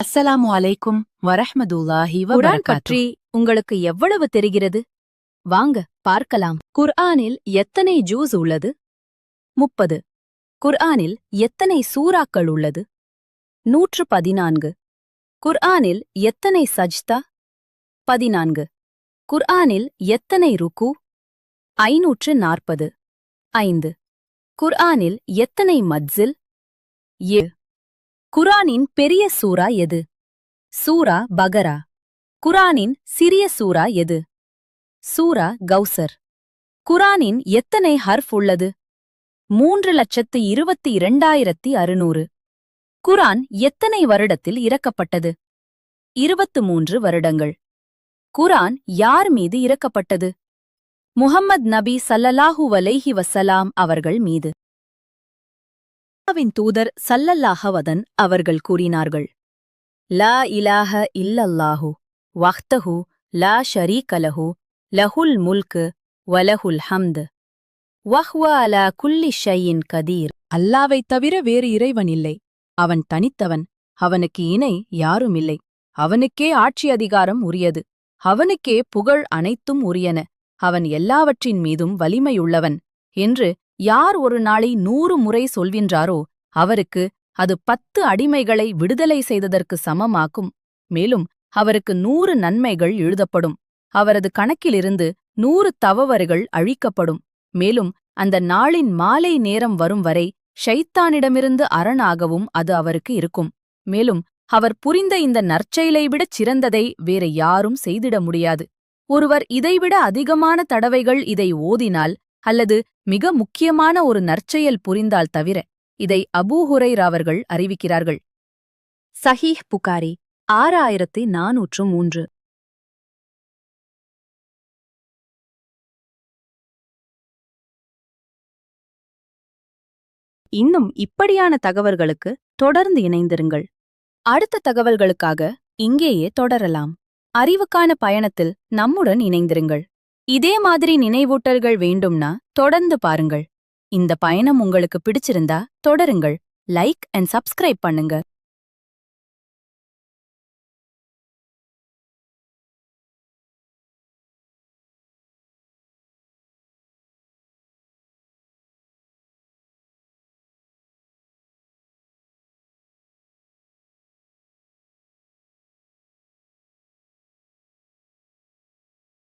அஸ்ஸலாமு அலைக்கும் வரஹ்மதுல்லாஹி வபரகாத்துஹ் பற்றி உங்களுக்கு எவ்வளவு தெரிகிறது? வாங்க பார்க்கலாம். குர்ஆனில் எத்தனை ஜூஸ் உள்ளது? முப்பது. குர்ஆனில் எத்தனை சூறாக்கள் உள்ளது? நூற்று பதினான்கு. குர்ஆனில் எத்தனை சஜ்தா? பதினான்கு. குர்ஆனில் எத்தனை ருக்கு? ஐநூற்று நாற்பது. ஐந்து. குர்ஆனில் எத்தனை மட்ஸில் ஏ. குரானின் பெரிய சூரா எது? சூரா பகரா. குரானின் சிறிய சூரா எது? சூரா கௌசர். குரானின் எத்தனை ஹர்ஃப் உள்ளது? மூன்று லட்சத்து இருபத்தி இரண்டாயிரத்தி அறுநூறு. குரான் எத்தனை வருடத்தில் இறக்கப்பட்டது? இருபத்து மூன்று வருடங்கள். குரான் யார் மீது இறக்கப்பட்டது? முஹம்மத் நபி சல்லல்லாஹு வலைஹி வசலாம் அவர்கள் மீது. அல்லாவின் தூதர் சல்லல்லாஹவதன் அவர்கள் கூறினார்கள். லா இலாஹ இல்லல்லாஹு வஹ்தஹு லா ஷரீகலஹு லஹுல் முல்கு வலஹுல் ஹம்து வஹ்வ அலா குல்லி ஷையின் கதீர். அல்லாவைத் தவிர வேறு இறைவன் இல்லை. அவன் தனித்தவன். அவனுக்கு இணை யாருமில்லை அவனுக்கே ஆட்சி அதிகாரம் உரியது. அவனுக்கே புகழ் அனைத்தும் உரியன. அவன் எல்லாவற்றின் மீதும் வலிமையுள்ளவன் என்று யார் ஒரு நாளை நூறு முறை சொல்கின்றாரோ அவருக்கு அது பத்து அடிமைகளை விடுதலை செய்ததற்கு சமமாக்கும். மேலும் அவருக்கு நூறு நன்மைகள் எழுதப்படும். அவரது கணக்கிலிருந்து நூறு தவவர்கள் அழிக்கப்படும். மேலும் அந்த நாளின் மாலை நேரம் வரும் வரை ஷைத்தானிடமிருந்து அரணாகவும் அது அவருக்கு இருக்கும். மேலும் அவர் புரிந்த இந்த நற்செயலை விடச் சிறந்ததை வேற யாரும் செய்திட முடியாது. ஒருவர் இதைவிட அதிகமான தடவைகள் இதை ஓதினால் அல்லது மிக முக்கியமான ஒரு நற்செயல் புரிந்தால் தவிர இதை அபூஹுரைர் அவர்கள் அறிவிக்கிறார்கள். சஹீஹ் புகாரி ஆறாயிரத்தி நாநூற்று மூன்று. இன்னும் இப்படியான தகவல்களுக்கு தொடர்ந்து இணைந்திருங்கள். அடுத்த தகவல்களுக்காக இங்கேயே தொடரலாம். அறிவுக்கான பயணத்தில் நம்முடன் இணைந்திருங்கள். இதே மாதிரி நினைவூட்டல்கள் வேண்டும்னா தொடர்ந்து பாருங்கள். இந்த பயணம் உங்களுக்கு பிடிச்சிருந்தா தொடருங்கள். லைக் அண்ட் சப்ஸ்கிரைப் பண்ணுங்க.